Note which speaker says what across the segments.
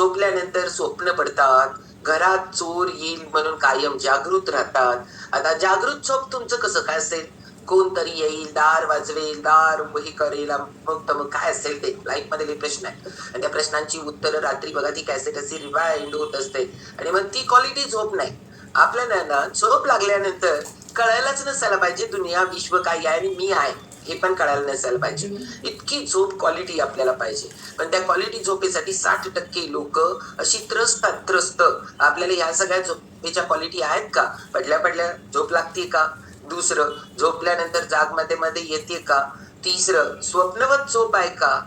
Speaker 1: झोपल्यानंतर स्वप्न पडतात घरात चोर येईल म्हणून कायम जागृत राहतात. आता जागृत झोप तुमचं कसं काय असेल? कोणतरी येईल दार वाजवेल दार हे करेल मग तर मग काय असेल ते? लाईफमध्ये प्रश्न आहे. आणि त्या प्रश्नांची उत्तरं रात्री बघा ती कॅसेट अशी रिवाइंड होत असते. आणि मग ती क्वालिटी झोप नाही. आपल्याला ना झोप लागल्यानंतर कळायलाच नसायला पाहिजे दुनिया विश्व काय आहे आणि मी आहे. हे पण कळायला नसायला पाहिजे. इतकी झोप क्वालिटी आपल्याला पाहिजे. पण त्या क्वालिटी झोपेसाठी साठ टक्के लोक अशी त्रस्त त्रस्त. आपल्याला ह्या सगळ्या झोपेच्या क्वालिटी आहेत का? पडल्या पडल्या झोप लागते का? दुसरं झोपल्यानंतर जागमध्ये मध्ये येते का? तिसरं स्वप्नवत झोप आहे का?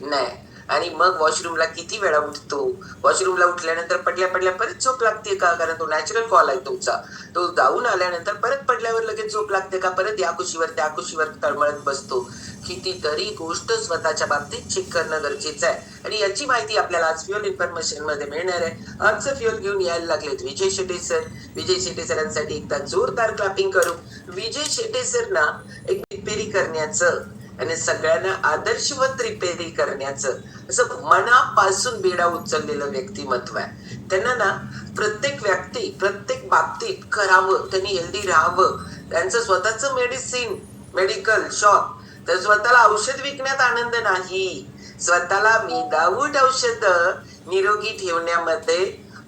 Speaker 1: नाही. आणि मग वॉशरूमला किती वेळा उठतो? वॉशरूमला उठल्यानंतर पडल्या पडल्या परत झोप लागते का? कारण तो नॅचरल कॉल आहे तुमचा. तो जाऊन आल्यानंतर परत पडल्यावर लगेच झोप लागते का? परत या कुशीवर त्या कुशीवर तळमळत बसतो. कितीतरी गोष्ट स्वतःच्या बाबतीत चेक करणं गरजेचं आहे. आणि याची माहिती आपल्याला आज फ्युअल इन्फॉर्मेशनमध्ये मिळणार आहे. आजचं फ्युअल घेऊन यायला लागलेत विजय शेटे सर विजय शेटे सरांसाठी एकदा जोरदार क्लापिंग करू. विजय शेटे सर ना एक रिपेरी करण्याचं आणि सगळ्यांना आदर्शवत रिपेरी करण्याचं असं मनापासून बेडा उचललेलं व्यक्तिमत्व आहे. त्यांना ना प्रत्येक व्यक्ती प्रत्येक बाबतीत करावं त्यांनी हेल्दी राहावं. त्यांचं स्वतःच मेडिसिन मेडिकल शॉप तर स्वतःला औषध विकण्यात आनंद नाही. स्वतःला विदाऊट औषध निरोगी ठेवण्यामध्ये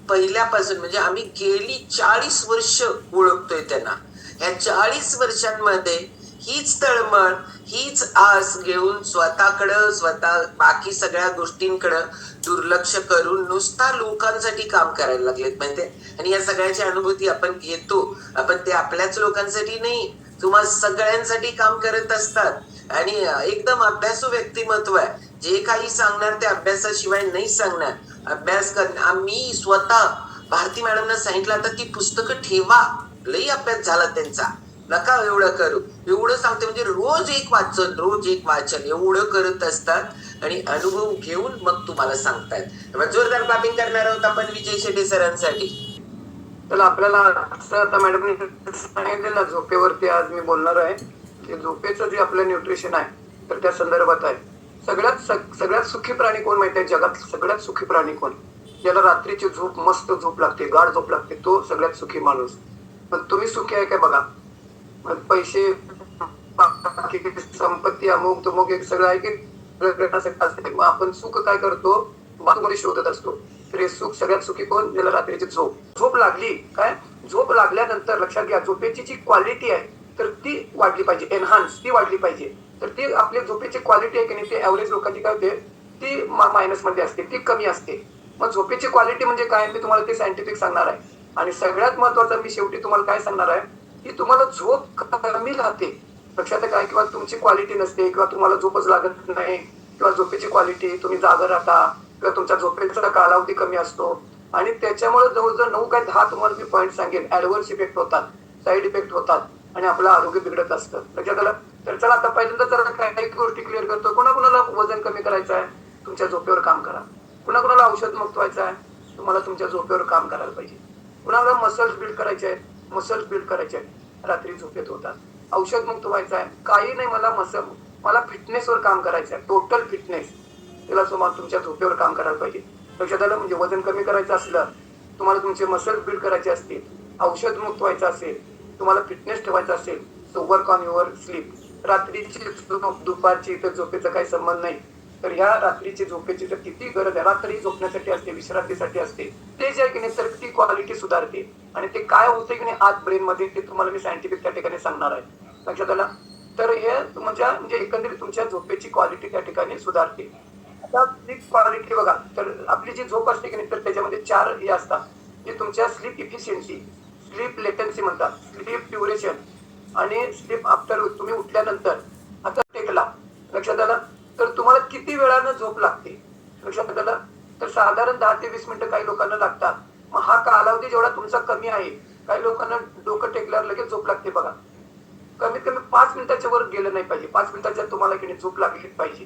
Speaker 1: पहिल्यापासून म्हणजे आम्ही गेली चाळीस वर्ष ओळखतोय त्यांना. ह्या चाळीस वर्षांमध्ये हीच तळमळ हीच आस घेऊन स्वतःकडं स्वतः बाकी सगळ्या गोष्टींकडं दुर्लक्ष करून नुसता लोकांसाठी काम करायला लागलेत माहितीये आणि या सगळ्याची अनुभूती आपण घेतो. आपण ते आपल्याच लोकांसाठी नाही तुम्हा सगळ्यांसाठी काम करत असतात. आणि एकदम अभ्यासू व्यक्तिमत्व आहे. जे काही सांगणार ते अभ्यासाशिवाय नाही सांगणार. अभ्यास कर आम्ही स्वतः भारती मॅडमना सांगितलं आता ती पुस्तकं ठेवा. लई अभ्यास झाला त्यांचा. नका एवढं करू. एवढं सांगते म्हणजे रोज एक वाचन रोज एक वाचन. एवढं करत असतात आणि अनुभव घेऊन मग तुम्हाला सांगतायत. जोरदार क्लापिंग करणार आहोत आपण विजय शेटे सरांसाठी.
Speaker 2: तर आपल्याला असं आता मॅडमने सांगितलेलं झोपेवरती आज मी बोलणार आहे की झोपेचं जे आपलं न्यूट्रिशन आहे तर त्या संदर्भात आहे. सगळ्यात सगळ्यात सुखी प्राणी कोण माहिती आहे जगात? सगळ्यात सुखी प्राणी कोण? ज्याला रात्रीची झोप मस्त झोप लागते गाढ झोप लागते तो सगळ्यात सुखी माणूस. पण तुम्ही सुखी आहे काय बघा? पैसे संपत्ती अमुक तुमुक एक सगळं आहे की असते. मग आपण सुख काय करतो? बाजूमध्ये शोधत असतो. तर हे सुख सगळ्यात सुखी कोण? ज्याला रात्रीची झोप. झोप लागली. काय? झोप लागल्यानंतर लक्षात घ्या झोपेची जी क्वालिटी आहे तर ती वाढली पाहिजे. एनहान्स ती वाढली पाहिजे. तर ती आपली झोपेची क्वालिटी आहे की नाही ते ऍव्हरेज लोकांची काय होते? ती मायनसमध्ये असते ती कमी असते. मग झोपेची क्वालिटी म्हणजे काय? मी तुम्हाला ते सायंटिफिक सांगणार आहे. आणि सगळ्यात महत्वाचं मी शेवटी तुम्हाला काय सांगणार आहे? की तुम्हाला झोप कमी राहते लक्षात काय किंवा तुमची क्वालिटी नसते किंवा तुम्हाला झोपच लागत नाही किंवा झोपेची क्वालिटी तुम्ही जागर राहता किंवा तुमच्या झोपेचा कालावधी कमी असतो. आणि त्याच्यामुळे जवळजवळ नऊ काय दहा तुम्हाला मी पॉईंट सांगेन. ऍडव्हर्स इफेक्ट होतात साईड इफेक्ट होतात आणि आपलं आरोग्य बिघडत असतं. लक्षात आलं? तर चला आता पहिल्यांदा जरा काही गोष्टी क्लिअर करतो. कोणाकोणाला वजन कमी करायचं आहे? तुमच्या झोपेवर काम करा. कुणा कुणाला औषध मुक्त व्हायचं आहे? तुम्हाला तुमच्या झोपेवर काम करायला पाहिजे. कुणाला मसल्स बिल्ड करायचे आहेत? मसल्स बिल्ड करायचे आहेत. रात्री झोपेत होतात. औषध मुक्त व्हायचं आहे. काही नाही मला मसल मला फिटनेसवर काम करायचं आहे. टोटल फिटनेस त्याला तुम्हाला तुमच्या झोपेवर काम करायला पाहिजे. लक्षात आलं म्हणजे वजन कमी करायचं असलं तुम्हाला तुमचे मसल बिल्ड करायचे असतील औषध मुक्त व्हायचं असेल तुम्हाला फिटनेस ठेवायचा असेल so work on your sleep रात्रीची झोप दुपारची तर झोपेचा काही संबंध नाही. तर ह्या रात्रीची झोपेची तर किती गरज आहे? रात्री झोपण्यासाठी असते विश्रांतीसाठी असते. ते जे आहे की नाही तर ती क्वालिटी सुधारते. आणि ते काय होते की नाही आत ब्रेन मध्ये ते तुम्हाला मी सायंटिफिक त्या ठिकाणी सांगणार आहे. लक्षात आलं? तर हे तुमच्या म्हणजे एकंदरीत तुमच्या झोपेची क्वालिटी त्या ठिकाणी सुधारते. आता स्लीप क्वालिटी बघा. तर आपली जी झोप असते की नाही तर त्याच्यामध्ये चार हे असतात. जे तुमच्या स्लीप इफिशियन्सी स्लीप लेटन्सी म्हणतात. स्लीप ड्युरेशन आणि स्लीप आफ्टर तुम्ही उठल्यानंतर आता टेकला लक्षात आलं तर तुम्हाला किती वेळानं झोप लागते? लक्षात आलं तर साधारण दहा ते वीस मिनिटं काही लोकांना लागतात. मग हा कालावधी जेवढा तुमचा कमी आहे काही लोकांना डोकं टेकल्यावर लगेच झोप लागते बघा. कमीत कमी पाच मिनिटाच्या वर गेलं नाही पाहिजे. पाच मिनिटाच्या तुम्हाला किती झोप लागली पाहिजे.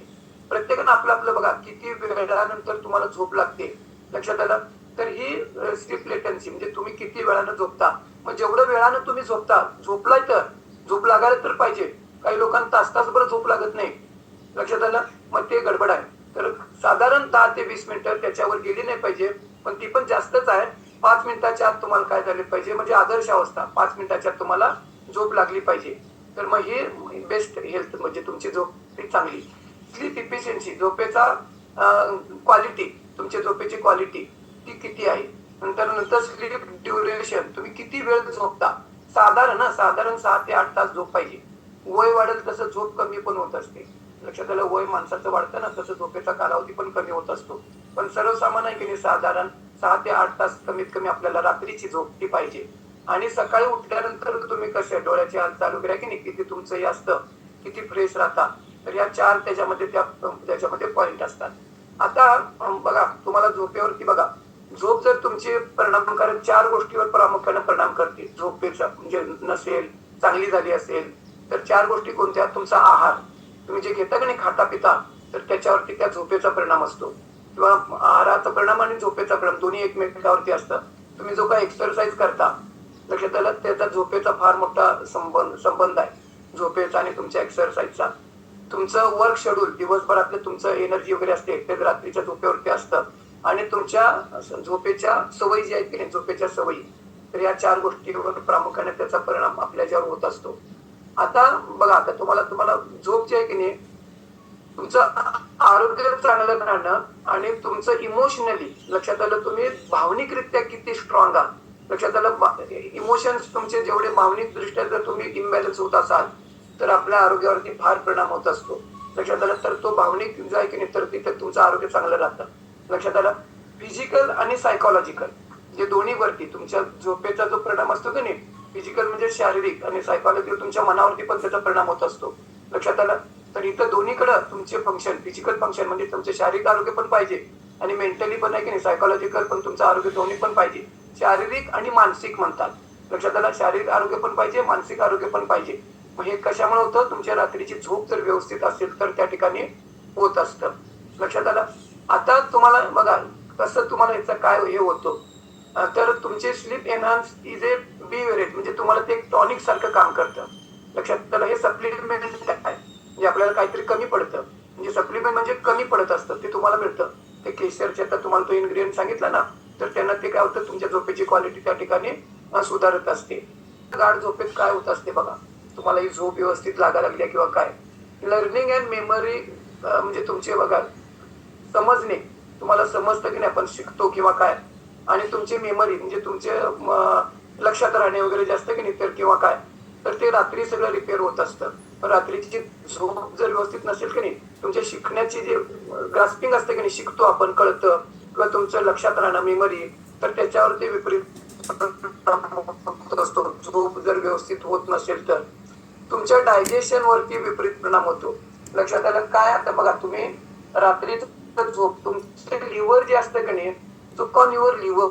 Speaker 2: प्रत्येकानं आपलं आपलं बघा किती वेळानंतर तुम्हाला झोप लागते. लक्षात आलं? तर ही स्लीप लेटन्सी म्हणजे तुम्ही किती वेळानं झोपता? मग जेवढं वेळानं तुम्ही झोपता झोपलाय तर झोप लागायला तर पाहिजे. काही लोकांना तास तासभर झोप लागत नाही. लक्षात आलं? मग ते गडबड आहे. तर साधारण दहा ते वीस मिनिटं त्याच्यावर गेली नाही पाहिजे पण ती पण जास्तच आहे. पाच मिनिटाच्या आत तुम्हाला काय झाले पाहिजे? म्हणजे आदर्श अवस्था. पाच मिनिटाच्या आत तुम्हाला झोप लागली पाहिजे. तर मग ही बेस्ट हेल्थ म्हणजे तुमची झोप ती चांगली. स्लीप इफिशियन्सी झोपेचा क्वालिटी तुमच्या झोपेची क्वालिटी ती किती आहे? नंतर नंतर स्लीप ड्युरेशन तुम्ही किती वेळ झोपता? साधारण साधारण सहा ते आठ तास झोप पाहिजे. वय वाढेल तसं झोप कमी पण होत असते. लक्षात आलं वय माणसाचं वाढतं ना तसं झोपेचा कालावधी पण कमी होत असतो. पण सर्वसामान्य आहे की नाही साधारण सहा ते आठ तास कमीत कमी आपल्याला रात्रीची झोप ती पाहिजे. आणि सकाळी उठल्यानंतर तुम्ही कसे डोळ्याची हालचाल वगैरे की नाही? किती तुमचं हे असतं किती फ्रेश राहता? तर या चार त्याच्यामध्ये त्या त्याच्यामध्ये पॉईंट असतात. आता बघा तुम्हाला झोपेवरती बघा. झोप जर तुमची परिणामकारक चार गोष्टीवर प्रामुख्याने परिणाम करते. झोपेचा म्हणजे नसेल चांगली झाली असेल तर चार गोष्टी कोणत्या? तुमचा आहार. तुम्ही जे घेता का नाही खाता पिता तर त्याच्यावरती त्या झोपेचा परिणाम असतो. किंवा आहाराचा परिणाम आणि झोपेचा परिणाम दोन्ही एकमेकावरती असतात. तुम्ही जो काय एक्सरसाइज करता लक्षात आलं त्याचा झोपेचा फार मोठा संबंध संबंध आहे. झोपेचा आणि तुमच्या एक्सरसाइजचा तुमचं वर्क शेड्यूल दिवसभरातलं तुमचं एनर्जी वगैरे असते ते रात्रीच्या झोपेवरती असतं. आणि तुमच्या झोपेच्या सवयी जी आहेत की नाही झोपेच्या सवयी तर या चार गोष्टीवर प्रामुख्याने त्याचा परिणाम आपल्या ज्यावर होत असतो. आता बघा आता तुम्हाला तुम्हाला झोप जी आहे की नाही? तुमचं आरोग्य चांगलं राहणं आणि तुमचं इमोशनली लक्षात आलं तुम्ही भावनिकरित्या किती स्ट्रॉंग आहात. लक्षात आलं इमोशन्स तुमचे जेवढे भावनिक दृष्ट्या जर तुम्ही इम्बॅलन्स होत असाल तर आपल्या आरोग्यावरती फार परिणाम होत असतो. लक्षात आलं तर तो भावनिक जो आहे की नाही तर तिथे तुमचं आरोग्य चांगलं राहतं. लक्षात आलं फिजिकल आणि सायकोलॉजिकल जे दोन्हीवरती तुमच्या झोपेचा जो परिणाम असतो की नाही फिजिकल म्हणजे शारीरिक आणि सायकॉलॉजी तुमच्या मनावरती पण त्याचा परिणाम होत असतो. लक्षात आलं? तर इथं दोन्हीकडं तुमचे फंक्शन फिजिकल फंक्शन म्हणजे तुमचे शारीरिक आरोग्य पण पाहिजे आणि मेंटली पण आहे की नाही सायकोलॉजिकल पण तुमचं आरोग्य दोन्ही पण पाहिजे. शारीरिक आणि मानसिक म्हणतात. लक्षात आलं? शारीरिक आरोग्य पण पाहिजे मानसिक आरोग्य पण पाहिजे. मग हे कशामुळे होतं? तुमच्या रात्रीची झोप जर व्यवस्थित असेल तर त्या ठिकाणी होत असतं. लक्षात आलं? आता तुम्हाला बघा कसं तुम्हाला याचा काय हे होतो? तर तुमचे sleep enhance is A B variate म्हणजे तुम्हाला ते टॉनिक सारखं काम करतं. लक्षात तर हे सप्लिमेंट आहे म्हणजे आपल्याला काहीतरी कमी पडतं. म्हणजे सप्लिमेंट म्हणजे कमी पडत असतं ते तुम्हाला मिळतं. ते केशरचे आता तुम्हाला तो इन्ग्रेडियंट सांगितला ना तर त्यांना ते काय होतं तुमच्या झोपेची क्वालिटी त्या ठिकाणी सुधारत असते. गाढ झोपेत काय होत असते बघा. तुम्हाला ही झोप व्यवस्थित लागा लागली आहे किंवा काय. लर्निंग अँड मेमरी म्हणजे तुमचे बघा समजणे. तुम्हाला समजतं की नाही आपण शिकतो किंवा काय. आणि तुमची मेमरी म्हणजे तुमचे लक्षात राहणे वगैरे जास्त की नाही तर किंवा काय तर ते रात्री सगळं रिपेअर होत असतं. पण रात्रीची झोप जर व्यवस्थित नसेल की नाही तुमच्या शिकण्याची जे ग्रास्पिंग असते की नाही शिकतो आपण कळतं किंवा तुमचं लक्षात राहणं मेमरी तर त्याच्यावरती विपरीत होत असतो. झोप जर व्यवस्थित होत नसेल तर. तुमच्या डायजेशन वरती विपरीत परिणाम होतो. लक्षात आलं काय? आता बघा तुम्ही रात्री झोप तुमचे लिव्हर जे असतं की नाही चुका लिव्हर लिव्हर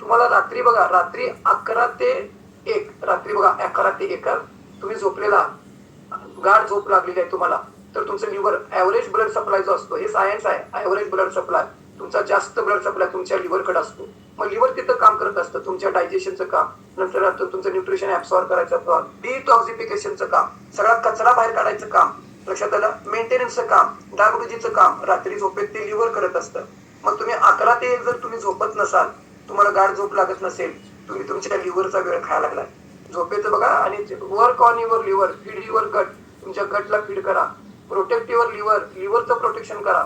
Speaker 2: तुम्हाला रात्री बघा रात्री अकरा ते एक रात्री बघा अकरा ते एक तुम्ही झोपलेला गाढ झोप लागलेली आहे तुम्हाला. तर तुमचं लिव्हर ऍव्हरेज ब्लड सप्लाय जो असतो हे सायन्स आहे. ऍव्हरेज ब्लड सप्लाय तुमचा जास्त ब्लड सप्लाय तुमच्या लिव्हरकडे असतो. मग लिव्हर तिथं काम करत असतं तुमच्या डायजेशनचं काम. नंतर तुमचं न्यूट्रिशन ऍब्सॉर्ब करायचं काम. डिटॉक्सिफिकेशनचं काम. सगळा कचरा बाहेर काढायचं काम. लक्षात आलं? मेंटेनन्सचं काम. डागडुजीचं काम. रात्री झोपेत ते लिव्हर करत असतं. मग तुम्ही अकरा ते एक जर तुम्ही झोपत नसाल तुम्हाला गाढ झोप लागत नसेल तुम्ही तुमच्या लिव्हरचा वेळ खायला लागलाय झोपेचं बघा आणि work on your liver feed your gut तुमच्या गटला फीड करा. प्रोटेक्ट युअर लिव्हर लिव्हरचं प्रोटेक्शन करा.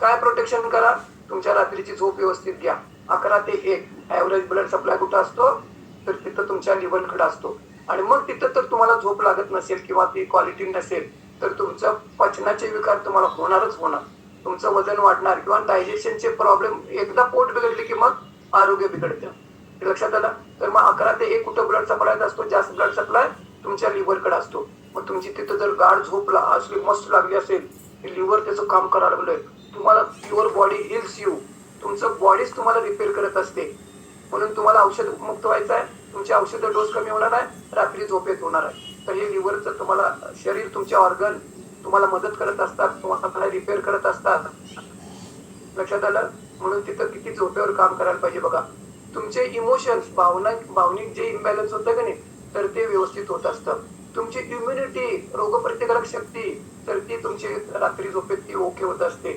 Speaker 2: काय प्रोटेक्शन करा? तुमच्या रात्रीची झोप व्यवस्थित घ्या. अकरा ते एक ॲव्हरेज ब्लड सप्लाय कुठं असतो? तर तिथं तुमच्या लिव्हरकडे असतो. आणि मग तिथं तर तुम्हाला झोप लागत नसेल किंवा ती क्वालिटी नसेल तर तुमचं पचनाचे विकार तुम्हाला होणारच होणार. तुमचं वजन वाढणार किंवा डायजेशनचे प्रॉब्लेम एकदा पोट बिघडले की मग आरोग्य बिघडतं. हे लक्षात आलं? तर मग अकरा ते एक कुठं ब्लड सप्लाय असतो जास्त ब्लड सप्लाय तुमच्या लिव्हरकडे असतो. मग तुमची तिथं जर गाढ झोपला असली मस्त लागली असेल लिव्हर त्याचं काम करायला लागलंय. तुम्हाला युअर बॉडी हिल्स यू तुमचं बॉडीच तुम्हाला रिपेअर करत असते. म्हणून तुम्हाला औषध मुक्त व्हायचं आहे. तुमचे औषध डोस कमी होणार आहे. रात्री झोपेत होणार आहे. तर हे लिव्हरचं तुम्हाला शरीर तुमचे ऑर्गन तुम्हाला मदत करत असतात तुम्हाला रिपेअर करत असतात. लक्षात आलं? म्हणून तिथं किती झोपेवर काम करायला पाहिजे बघा. तुमचे इमोशन्स भावना भावनिक जे इम्बॅलन्स होतं का नाही तर ते व्यवस्थित होत असतं. तुमची इम्युनिटी रोगप्रतिकारक शक्ती तर ती तुमची रात्री झोपेत ती ओके होत असते.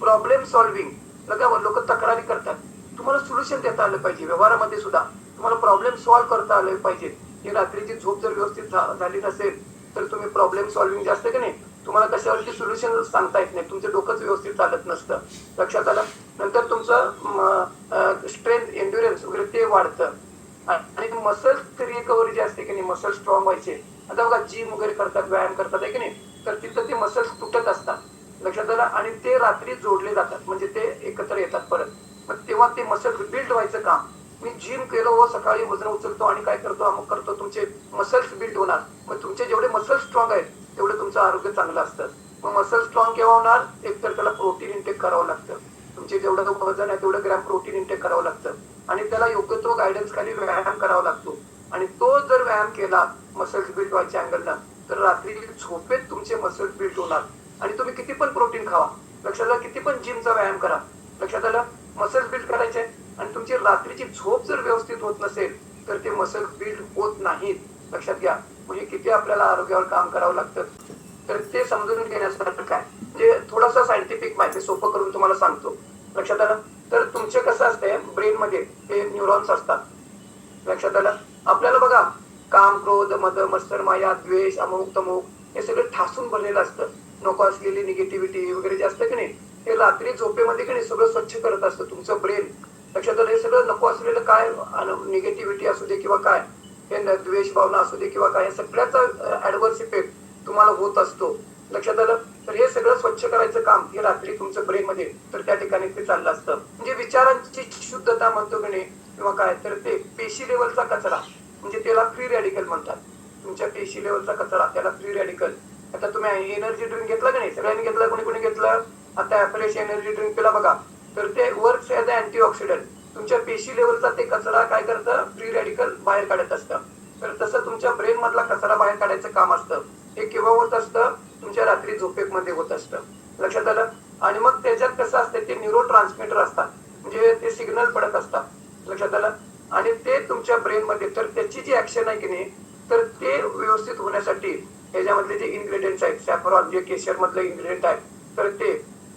Speaker 2: प्रॉब्लेम सॉल्व्हिंग बघा लोक तक्रारी करतात. तुम्हाला सोल्युशन देता आलं पाहिजे व्यवहारामध्ये सुद्धा. तुम्हाला प्रॉब्लेम सॉल्व्ह करता आले पाहिजे. ही रात्रीची झोप जर व्यवस्थित झाली नसेल तर तुम्ही प्रॉब्लेम सॉल्व्हिंग जास्त की नाही तुम्हाला कशावरती सोल्युशन सांगता येत नाही. तुमचं डोकंच व्यवस्थित चालत नसतं. लक्षात आलं? नंतर तुमचं स्ट्रेंथ एन्ड्युरन्स वगैरे ते वाढतं. आणि मसल रिकव्हरी जे असते की नाही मसल स्ट्रॉंग व्हायचे. आता बघा जिम वगैरे करतात व्यायाम करतात आहे की नाही? तर तिथं ते मसल्स तुटत असतात. लक्षात आलं? आणि ते रात्री जोडले जातात. म्हणजे ते एकत्र येतात परत. मग तेव्हा ते मसल बिल्ड व्हायचं काम. मी जिम केलं व सकाळी वजन उचलतो आणि काय करतो? अमुक करतो. तुमचे मसल्स बिल्ड होणार. मग तुमचे जेवढे मसल स्ट्रॉंग आहेत तेवढं तुमचं आरोग्य चांगलं असतं. मग मसल स्ट्रॉंग केव्हा होणार? एक तर त्याला प्रोटीन इंटेक करावं लागतं. तुमचे जेवढं वजन आहे तेवढं ग्रॅम प्रोटीन इंटेक करावं लागतं. आणि त्याला योग्य तो गायडन्स खाली व्यायाम करावा लागतो. आणि तो जर व्यायाम केला मसल्स बिल्ड व्हायच्या अँगलनं तर रात्री झोपेत तुमचे मसल्स बिल्ड होणार. आणि तुम्ही किती पण प्रोटीन खावा. लक्षात आलं किती पण जिमचा व्यायाम करा. लक्षात आलं? मसल्स बिल्ड करायचे आणि तुमची रात्रीची झोप जर व्यवस्थित होत नसेल तर ते मसल बिल्ड होत नाहीत. लक्षात घ्या. म्हणजे किती आपल्याला आरोग्यावर काम करावं लागतं? तर ते समजून घेण्यासारखं काय? म्हणजे थोडासा सायंटिफिक माहिती सोपं करून तुम्हाला सांगतो. लक्षात आलं? तर तुमचे कसं असते ब्रेन मध्ये ते न्यूरॉन्स असतात. लक्षात आलं? आपल्याला बघा काम क्रोध मद मत्सर माया द्वेष अमुक तमुक हे सगळं ठासून भरलेलं असतं. नको असलेली निगेटिव्हिटी वगैरे जे असतं की नाही हे रात्री झोपेमध्ये की नाही सगळं स्वच्छ करत असतं तुमचं ब्रेन. लक्षात आलं? हे सगळं नको असलेलं काय निगेटिव्हिटी असू दे किंवा काय हे द्वेष भावना असू दे किंवा काय हे सगळ्याचा ऍडव्हर्स इफेक्ट तुम्हाला होत असतो. लक्षात आलं? तर हे सगळं स्वच्छ करायचं काम हे रात्री तुमचं ब्रेन मध्ये तर त्या ठिकाणी ते चाललं असतं. म्हणजे विचारांची शुद्धता म्हणतो की नाही किंवा काय तर ते पेशी लेवलचा कचरा म्हणजे त्याला फ्री रॅडिकल म्हणतात. तुमच्या पेशी लेवलचा कचरा त्याला फ्री रॅडिकल आता तुम्ही एनर्जी ड्रिंक घेतला की नाही? सगळ्यांनी घेतलं? कोणी कोणी घेतलं? आता फ्रेश एनर्जी ड्रिंक पिला बघा. तर ते वर्क्स ॲज अ ऑक्सिडंट तुमच्या पेशी लेवलचा ते कचरा काय करतं? फ्री रॅडिकल बाहेर काढत असतं. तर तसं तुमच्या ब्रेन मधला कचरा बाहेर काढायचं काम असतं. हे केव्हा होत असतं? तुमच्या रात्री झोपेमध्ये होत असतं. लक्षात आलं? आणि मग त्याच्यात कसं असतं? ते न्यूरो ट्रान्समीटर असतात. म्हणजे ते सिग्नल पडत असतात. लक्षात आलं? आणि ते तुमच्या ब्रेन मध्ये तर त्याची जी ऍक्शन आहे की नाही तर ते व्यवस्थित होण्यासाठी ह्याच्यामधले जे इन्ग्रेडियंट्स आहेत सॅफरॉन जे केशर मधलं इन्ग्रेडियंट आहेत तर ते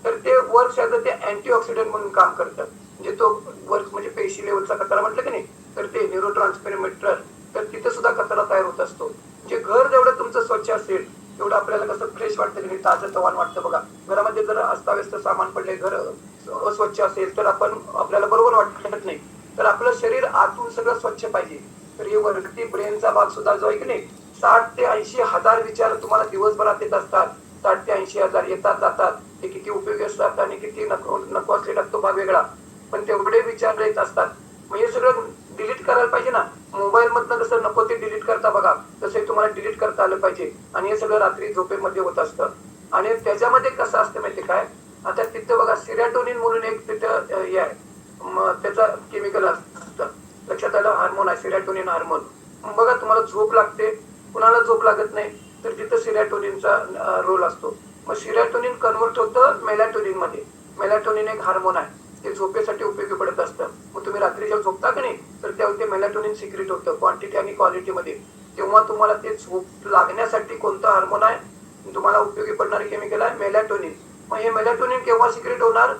Speaker 2: तर ते वर्क ते अँटीऑक्सिडंट म्हणून काम करतं. म्हणजे तो वर्क म्हणजे पेशी लेवलचा कचरा म्हटलं की नाही तर ते न्यूरो ट्रान्समिटर तर तिथे सुद्धा कचरा तयार होत असतो. म्हणजे घर जेवढं तुमचं स्वच्छ असेल तेवढं आपल्याला कसं फ्रेश वाटतं की नाही ताजं तवान वाटतं बघा. घरामध्ये जर अस्ताव्यस्त सामान पडले घर अस्वच्छ असेल तर आपण आपल्याला बरोबर वाटत नाही. तर आपलं शरीर आतून सगळं स्वच्छ पाहिजे. तर हे वरती ब्रेनचा भाग सुद्धा जो आहे की नाही साठ ते ऐंशी हजार विचार तुम्हाला दिवसभरात येत असतात. साठ ते ऐंशी हजार येतात जातात. ते किती उपयोगी असतात आणि किती नको नको असलेला तो भाग वेगळा. पण तेवढे विचार येत असतात. मग हे सगळं डिलीट करायला पाहिजे ना. मोबाईल मधनं कसं नको ते डिलीट करता बघा तसं तुम्हाला डिलीट करता आलं पाहिजे. आणि हे सगळं रात्री झोपेमध्ये होत असतं. आणि त्याच्यामध्ये कसं असतं माहिती काय? आता तिथं बघा सिरॅटोनिन म्हणून एक तिथं हे आहे. त्याचा केमिकल असतं. लक्षात आलं? हार्मोन आहे सिरॅटोनिन हार्मोन बघा तुम्हाला झोप लागते. कुणाला झोप लागत नाही? तर तिथं सिरॅटोनिनचा रोल असतो. मग सिरॅटोनिन कन्वर्ट होतं मेलॅटोनिनमध्ये. मेलॅटोनिन एक हार्मोन आहे. ते झोपेसाठी उपयोगी पडत असतं मग तुम्ही रात्री जेव्हा झोपता की नाही? तर त्यावर ते मेलॅटोनिन सिक्रेट होतं क्वांटिटी आणि क्वालिटीमध्ये तेव्हा तुम्हाला ते झोप लागण्यासाठी कोणतं हार्मोन आहे? तुम्हाला उपयोगी पडणारे केमिकल आहे मेलॅटोनिन मग हे मेलॅटोनिन केव्हा सिक्रेट होणार?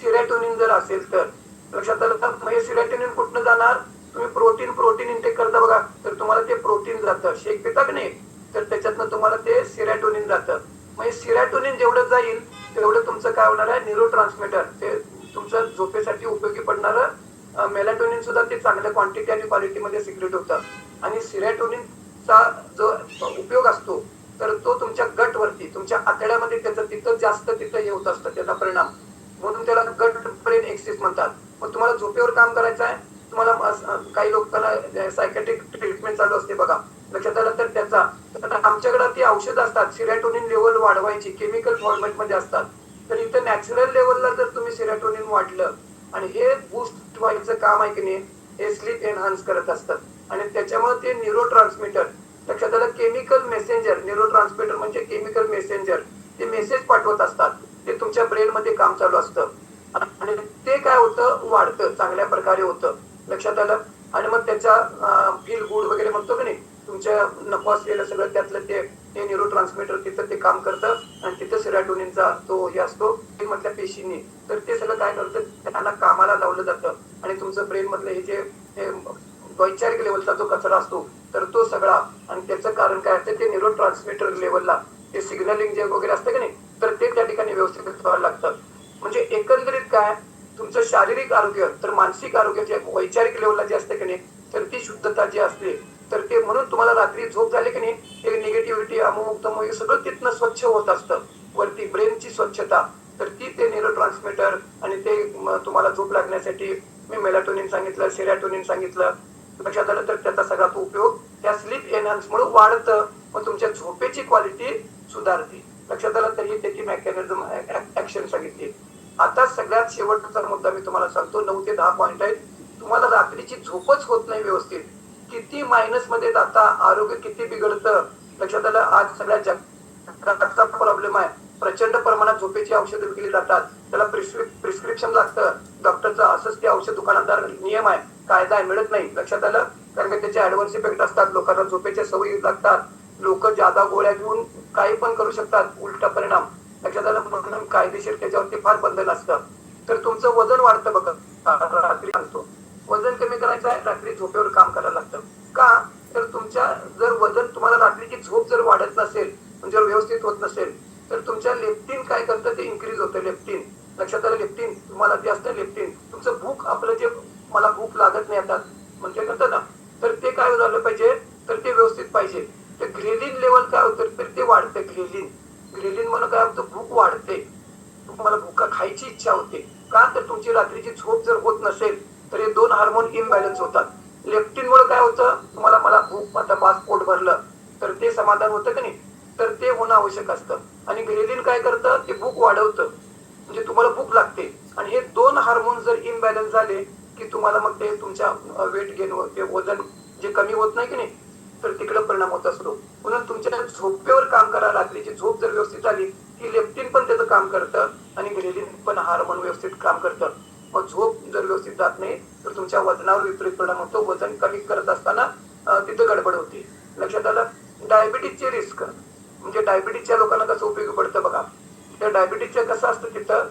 Speaker 2: सिरॅटोनिन जर असेल तर. लक्षात आलं का? मग हे सिरॅटोनिन कुठनं जाणार? तुम्ही प्रोटीन प्रोटीन इंटेक करता बघा. तर तुम्हाला ते प्रोटीन जातं. शेक पिता की नाही? तर त्याच्यातनं तुम्हाला ते सिरॅटोनिन जातं. मग हे सिरॅटोनिन जेवढं जाईल तेवढं तुमचं काय होणार आहे? न्यूरो ट्रान्समिटर ते तुमचं झोपेसाठी उपयोगी पडणारं मेलाटोनिन सुद्धा ते चांगल्या क्वांटिटी आणि क्वालिटीमध्ये सिक्रेट होतं. आणि सिरॅटोनिनचा जो उपयोग असतो तर तो तुमच्या गट वरती तुमच्या आतड्यामध्ये त्याचं तिथं जास्त तिथं हे होत असतं त्याचा परिणाम. म्हणून त्याला गट ब्रेन एक्सिस म्हणतात. मग तुम्हाला झोपेवर काम करायचं आहे तुम्हाला काही लोकांना सायकॅटिक ट्रीटमेंट चालू असते बघा. लक्षात आलं तर त्याचा. तर आमच्याकडे ती औषधं असतात सिरॅटोनिन लेवल वाढवायची केमिकल फॉर्मॅटमध्ये असतात. तर इथं नॅचरल लेवलला जर तुम्ही सिरॅटोनिन वाढलं आणि हे बूस्ट व्हायचं काम आहे की नाही हे स्लीप एनहान्स करत असतात. आणि त्याच्यामुळे ते न्यूरो ट्रान्समीटर लक्षात आलं केमिकल मेसेंजर न्यूरो ट्रान्समीटर म्हणजे केमिकल मेसेंजर ते मेसेज पाठवत असतात. ते तुमच्या ब्रेन मध्ये काम चालू असतं. आणि ते काय होतं? वाढतं चांगल्या प्रकारे होतं. लक्षात आलं? आणि मग त्याचा फील गुड वगैरे म्हणतो की नाही? तुमच्या नको असलेलं सगळं त्यातलं ते हे न्यूरो ट्रान्समीटर तिथं ते काम करतं आणि तिथं सिराटोनिनचा तो हे असतो ते मधल्या पेशींनी. तर ते सगळं काय करतं त्यांना कामाला लावलं जातं. आणि तुमचं ब्रेन मधलं हे जे वैचारिक लेवलचा जो कचरा असतो तर तो सगळा आणि त्याचं कारण काय असतं ते न्यूरो ट्रान्समीटर लेवलला ते सिग्नलिंग जे वगैरे असतं की नाही तर ते त्या ठिकाणी व्यवस्थित ठेवायला लागतं. म्हणजे एकंदरीत काय तुमचं शारीरिक आरोग्य तर मानसिक आरोग्य जे वैचारिक लेवलला जे असते की नाही तर ती शुद्धता जी असते तर ते म्हणून तुम्हाला रात्री झोप झाली की नाही ते निगेटिव्हिटी अमुक तमुक हे सगळं तिथनं स्वच्छ होत असतं. वरती ब्रेनची स्वच्छता. तर ती ते न्यूरो ट्रान्समीटर आणि ते तुम्हाला झोप लागण्यासाठी मी मेलाटोनिन सांगितलं सेरॅटोनिन सांगितलं. लक्षात आलं तर त्याचा सगळा तो उपयोग त्या स्लीप एनहान्स मुळे वाढतं. मग तुमच्या झोपेची क्वालिटी सुधारते. लक्षात आलं तर ही त्याची मेकॅनिझम ऍक्शन सांगितली. आता सगळ्यात शेवटचा मुद्दा मी तुम्हाला सांगतो. नऊ ते दहा पॉईंट आहेत. तुम्हाला रात्रीची झोपच होत नाही व्यवस्थित. किती मायनसमध्ये जाता आरोग्य किती बिघडतं लक्षात आलं आज सगळ्या जगाचा प्रॉब्लेम आहे. प्रचंड प्रमाणात झोपेची औषधं विकली जातात. त्याला प्रिस्क्रिप्शन लागतं. डॉक्टरचं असंच ते औषध दुकानदार नियम आहे. कायदा आहे मिळत नाही. लक्षात आलं? कारण की त्याचे ऍडव्हान्स इफेक्ट असतात. लोकांना झोपेच्या सवयी लागतात. लोक जादा गोळ्या घेऊन काही पण करू शकतात. उलटा परिणाम. लक्षात आलं? म्हणून कायदेशीर त्याच्यावरती फार बंधन असतं. तर तुमचं वजन वाढतं बघा. रात्री सांगतो. वजन कमी करायचं आहे रात्री झोपेवर काम करायला लागतं. का? तर तुमच्या जर वजन तुम्हाला रात्रीची झोप जर वाढत नसेल म्हणजे जर व्यवस्थित होत नसेल तर तुमच्या लेप्टिन काय करतं? ते इन्क्रीज होतं लेप्टिन. लक्षात आलं लेप्टिन तुम्हाला जे असतं लेप्टिन. तुमचं भूक आपलं जे मला भूक लागत नाही आता म्हणजे करतं ना तर ते काय झालं पाहिजे? तर ते व्यवस्थित पाहिजे. तर ग्रेलिन लेवल काय होतं? तर ते वाढते ग्रेलिन. ग्रेलिन म्हणून काय होतं? भूक वाढते. तुम्हाला भूका खायची इच्छा होते. का? तर तुमची रात्रीची झोप जर होत नसेल तर हे दोन हार्मोन इम्बॅलन्स होतात. लेफ्टिन मुळे काय होतं? तुम्हाला मला भूक आता पासपोर्ट भरलं. तर ते समाधान होतं की नाही? तर ते होणं आवश्यक असतं. आणि ग्रेलिन काय करतं? ते भूक वाढवतं. म्हणजे तुम्हाला भूक लागते. आणि हे दोन हार्मोन जर इम्बॅलन्स झाले की तुम्हाला मग ते तुमच्या वेट गेन ते वजन जे कमी होत नाही की नाही तर तिकडे परिणाम होत असतो. म्हणून तुमच्या झोपेवर काम करा रात्रीची झोप जर व्यवस्थित झाली की लेफ्टिन पण त्याचं काम करतं आणि ग्रेलिन पण हार्मोन व्यवस्थित काम करतं. मग झोप जर व्यवस्थित जात नाही तर तुमच्या वजनावर विपरीत परिणाम होतो. वजन कमी करत असताना तिथं गडबड होते. लक्षात आलं? डायबिटीजचे रिस्क. म्हणजे डायबिटीजच्या लोकांना कसं उपयोगी पडतं बघा. त्या डायबिटीजचं कसं असतं तिथं?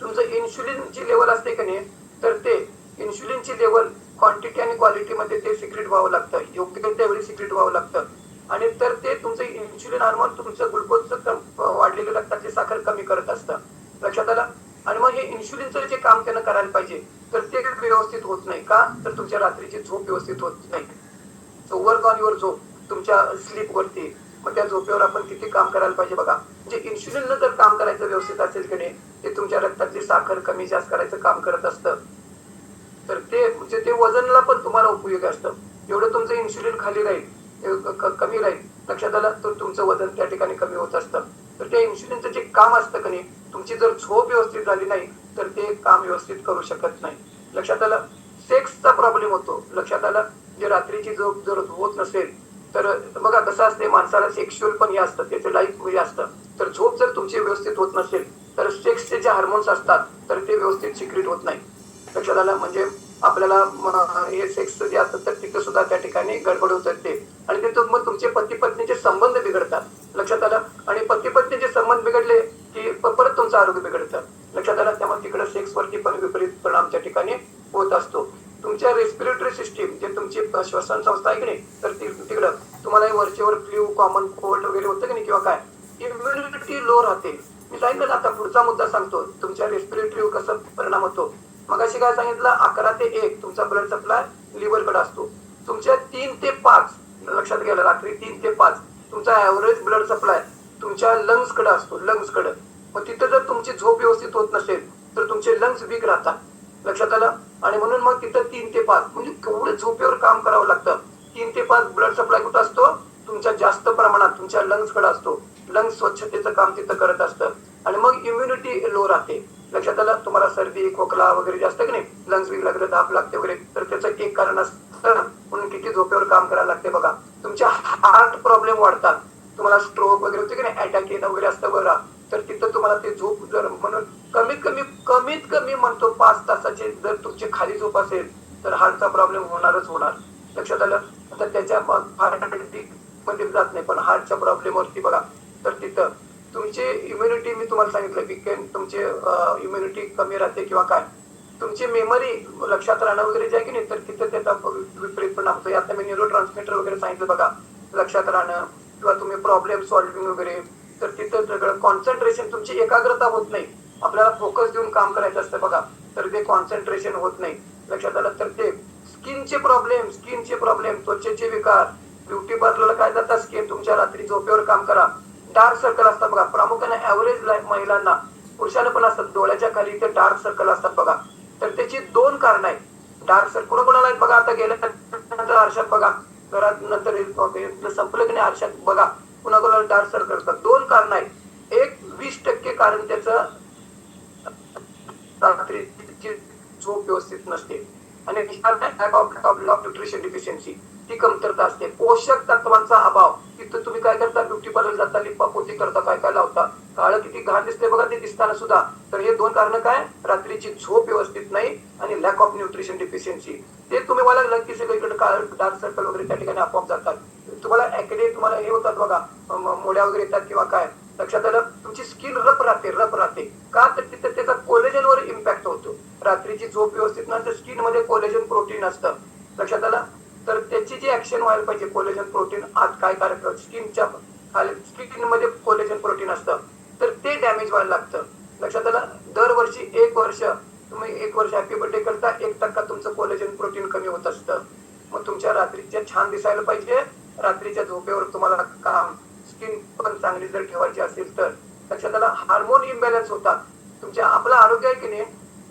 Speaker 2: तुमचं इन्शुलिनची लेवल असते का नाही तर ते इन्शुलिनची लेवल क्वांटिटी आणि क्वालिटीमध्ये ते सिक्रेट व्हावं लागतं. योग्य त्यावेळी सिक्रेट व्हावं लागतं. आणि तर ते तुमचं इन्शुलिन हार्मोन तुमचं ग्लुकोजचं वाढलेलं रक्ताची साखर कमी करत असतं. लक्षात आलं? आणि मग हे इन्शुलिनचं जे काम त्यांना करायला पाहिजे तर ते व्यवस्थित होत नाही का? तर तुमच्या रात्रीची झोप व्यवस्थित होत नाही. सो वर्क ऑन युअर झोप तुमच्या स्लीप वरती. मग त्या झोपेवर आपण किती काम करायला पाहिजे बघा. म्हणजे इन्शुलिन जर काम करायचं व्यवस्थित असेल की नाही ते तुमच्या रक्तातली साखर कमी जास्त करायचं काम करत असतं. तर ते म्हणजे ते वजनला पण तुम्हाला उपयोगी असतं. जेवढं तुमचं इन्शुलिन खाली राहील कमी राहील लक्षात आलं तर तुमचं वजन त्या ठिकाणी कमी होत असतं. तर त्या इन्शुलिनचं जे काम असतं का नाही तुमची जर झोप व्यवस्थित झाली नाही तर ते काम व्यवस्थित करू शकत नाही. लक्षात आलं? सेक्सचा प्रॉब्लेम होतो. लक्षात आलं? जे रात्रीची झोप जर होत नसेल तर बघा कसं असते माणसाला सेक्शुअल पण हे असतं त्याचं लाईफ हे असतं. तर झोप जर तुमची व्यवस्थित होत नसेल तर सेक्सचे जे हार्मोन्स असतात तर ते व्यवस्थित सिक्रेट होत नाही. लक्षात आलं? म्हणजे आपल्याला हे सेक्स जे असतं तर तिथे सुद्धा त्या ठिकाणी गडबड होत असते. आणि ते मग तुमचे पती पत्नीचे संबंध बिघडतात. लक्षात आलं? आणि पती पत्नीचे संबंध बिघडले तुमचं आरोग्य बिघडतं. लक्षात आलं त्यामुळे तिकडे सेक्स वरती पण विपरीत परिणाम त्या ठिकाणी होत असतो. तुमच्या रेस्पिरेटरी सिस्टीम जे तुमची श्वसन संस्था आहे की नाही तर ती तिकडं तुम्हाला वरचेवर फ्ल्यू कॉमन कोल्ड वगैरे होतं की नाही किंवा काय इम्युनिटी लो राहते. मी सांगितलं आता पुढचा मुद्दा सांगतो. तुमच्या रेस्पिरेटरीवर कसं परिणाम होतो. मग अशी काय सांगितलं? अकरा ते एक तुमचा ब्लड सप्लाय लिव्हरकडे असतो. तुमच्या तीन ते पाच लक्षात घ्यायला रात्री तीन ते पाच तुमचा ऍव्हरेज ब्लड सप्लाय तुमच्या लंग्सकडे असतो लंग्सकडे मग तिथं जर तुमची झोप व्यवस्थित होत नसेल तर तुमचे लंग्स वीक राहतात. लक्षात आलं? आणि म्हणून मग तिथं तीन ते पाच म्हणजे केवढं झोपेवर काम करावं लागतं? तीन ते पाच ब्लड सप्लाय कुठं असतो? तुमच्या जास्त प्रमाणात तुमच्या लंग्सकडे असतो. लंग्स स्वच्छतेचं काम तिथं करत असतं. आणि मग इम्युनिटी लो राहते. लक्षात आलं? तुम्हाला सर्दी खोकला वगैरे जास्त की नाही? लंग्स वीक लागलं धाप लागते वगैरे. तर त्याचं एक कारण असतं ना, म्हणून किती झोपेवर काम करायला लागते बघा. तुमच्या हार्ट प्रॉब्लेम वाढतात. तुम्हाला स्ट्रोक वगैरे होते की नाही? अटॅक येणं वगैरे असतं बरं. तर तिथं तुम्हाला ते झोप जर म्हणून कमीत कमी कमीत कमी म्हणतो पाच तासाचे जर तुमची खाली झोप असेल तर हार्टचा प्रॉब्लेम होणारच होणार. लक्षात आलं? आता त्याच्या फारमध्ये जात नाही पण हार्टच्या प्रॉब्लेमवरती बघा. तर तिथं तुमची इम्युनिटी मी तुम्हाला सांगितलं विकेंड तुमचे इम्युनिटी कमी राहते किंवा काय? तुमची मेमरी लक्षात राहणं वगैरे जे आहे की नाही तर तिथं त्याचा विपरीत परिणाम होतो. आता मी न्यूरो ट्रान्समिटर वगैरे सांगितलं बघा. लक्षात राहणं किंवा तुम्ही प्रॉब्लेम सॉल्विंग वगैरे तर तिथं सगळं कॉन्सन्ट्रेशन तुमची एकाग्रता होत नाही. आपल्याला फोकस देऊन काम करायचं असतं बघा. तर ते कॉन्सन्ट्रेशन होत नाही. लक्षात आलं तर ते स्किनचे प्रॉब्लेम स्किनचे प्रॉब्लेम त्वचेचे विकार. ब्युटी पार्लरला काय जातात? स्किन तुमच्या रात्री झोपेवर काम करा. डार्क सर्कल असतात बघा. प्रामुख्याने ऍव्हरेज महिलांना पुरुषांना पण असतात. डोळ्याच्या खाली ते डार्क सर्कल असतात बघा. तर त्याची दोन कारण आहेत. डार्क सर्कल कोणाकोणाला बघा? आता गेल्यानंतर आरशात बघा. घरात नंतर संपलं की नाही? आरशात बघा. कुणाकोणाला डार्क सर्कल दोन कारण आहेत. एक वीस टक्के कारण त्याचं रात्रीची झोप व्यवस्थित नसते. आणि न्यूट्रिशन डिफिशियन्सी ती कमतरता असते. पोषक तत्वांचा अभाव. तिथं तुम्ही काय करता? ब्युटी पार्लर जाता लिप्पापोती करता काय काय लावता? काळ किती घाण दिसते बघा ते दिसताना सुद्धा. तर हे दोन कारण काय? रात्रीची झोप व्यवस्थित नाही आणि लॅक ऑफ न्यूट्रिशन डिफिशियन्सी ते तुम्ही मला लगेच सगळीकडे काळ डार्क सर्कल वगैरे त्या ठिकाणी आपोआप जातात. तुम्हाला ऍक्ने तुम्हाला हे होतात बघा मोड्या वगैरे येतात किंवा काय लक्षात आलं? तुमची स्किन रप राहते रप राहते. का? तर तिथे त्याचा कोलेजन वर इम्पॅक्ट होतो. रात्रीची झोप व्यवस्थित नंतर स्किनमध्ये कोलेजन प्रोटीन असतं. लक्षात आलं? तर त्याची जी ऍक्शन व्हायला पाहिजे कोलेजन प्रोटीन आत काय कारक स्किनच्या खाली स्किनमध्ये कोलेजन प्रोटीन असतं. तर ते डॅमेज व्हायला लागतं. लक्षात आलं? दरवर्षी एक वर्ष तुम्ही एक वर्ष हॅपी बर्थडे करता एक टक्का तुमचं कोलेजन प्रोटीन कमी होत असतं. मग तुमच्या रात्रीच्या छान दिसायला पाहिजे. रात्रीच्या झोपेवर तुम्हाला काम स्किन पण चांगली जर ठेवायची असेल तर लक्षात त्याला हार्मोन इम्बॅलन्स होतात तुमच्या आपलं आरोग्य आहे की नाही?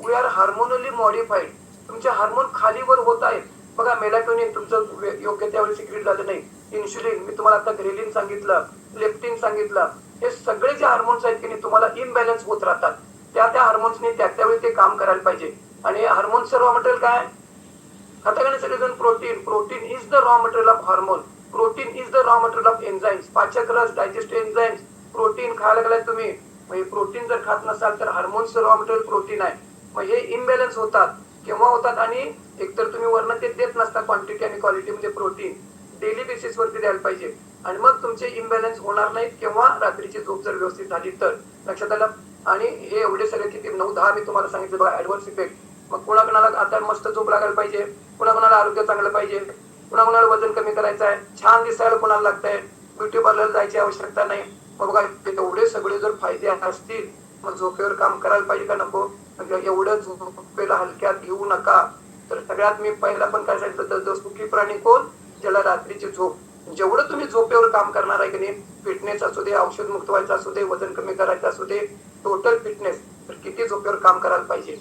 Speaker 2: वी आर हार्मोनली मॉडिफाईड तुमचे हार्मोन खालीवर होत आहेत. बघा मेलाटोनिन तुमचं योग्य त्यावेळी सिक्रेट झालं नाही. इन्शुलिन मी तुम्हाला आता ग्रेलिन सांगितलं लेप्टिन सांगितलं. हे सगळे जे हार्मोन्स आहेत की नाही तुम्हाला इम्बॅलन्स होत राहतात. त्या त्या हार्मोन्सने त्या त्यावेळी ते काम करायला पाहिजे. आणि हार्मोन्स सर्व मटेरियल काय? हाताकडे सगळेजण protein protein is the raw material of hormone protein is the raw material of enzymes पाचक रस डायजेस्ट एन्झाईम्स प्रोटीन खायला गेलाय तुम्ही. मग प्रोटीन जर खात नसाल तर हार्मोन्स रॉ मटेरियल प्रोटीन आहे. मग हे इम्बॅलन्स होतात. केव्हा होतात? आणि एकतर तुम्ही वर्ण ते देत नसता क्वांटिटी आणि क्वालिटी म्हणजे प्रोटीन डेली बेसिस वरती द्यायला पाहिजे. आणि मग तुमचे इम्बॅलन्स होणार नाहीत किंवा रात्रीची झोप जर व्यवस्थित झाली तर. लक्षात आलं? आणि हे एवढे सगळे किती? नऊ दहा मी तुम्हाला सांगितलं बघा ऍडव्हान्स इफेक्ट मग कोणाकोणाला आता मस्त झोप लागायला पाहिजे? कोणाकोणाला आरोग्य चांगलं पाहिजे? पुन्हा कुणाला वजन कमी करायचं आहे छान दिसायला कुणाला लागतंय ब्युटी पार्लर जायची आवश्यकता नाही. मग बघा एवढे सगळे जर फायदे असतील मग झोपेवर काम करायला पाहिजे का नको? म्हणजे एवढं झोपेला हलक्यात घेऊ नका. तर सगळ्यात मी पहिला पण काय सांगितलं तर सुखी प्राणी कोण? ज्याला रात्रीची झोप. जेवढं तुम्ही झोपेवर काम करणार आहे की नाही फिटनेस असू दे औषध मुक्त व्हायचं असू दे वजन कमी करायचं असू दे टोटल फिटनेस तर किती झोपेवर काम करायला पाहिजे?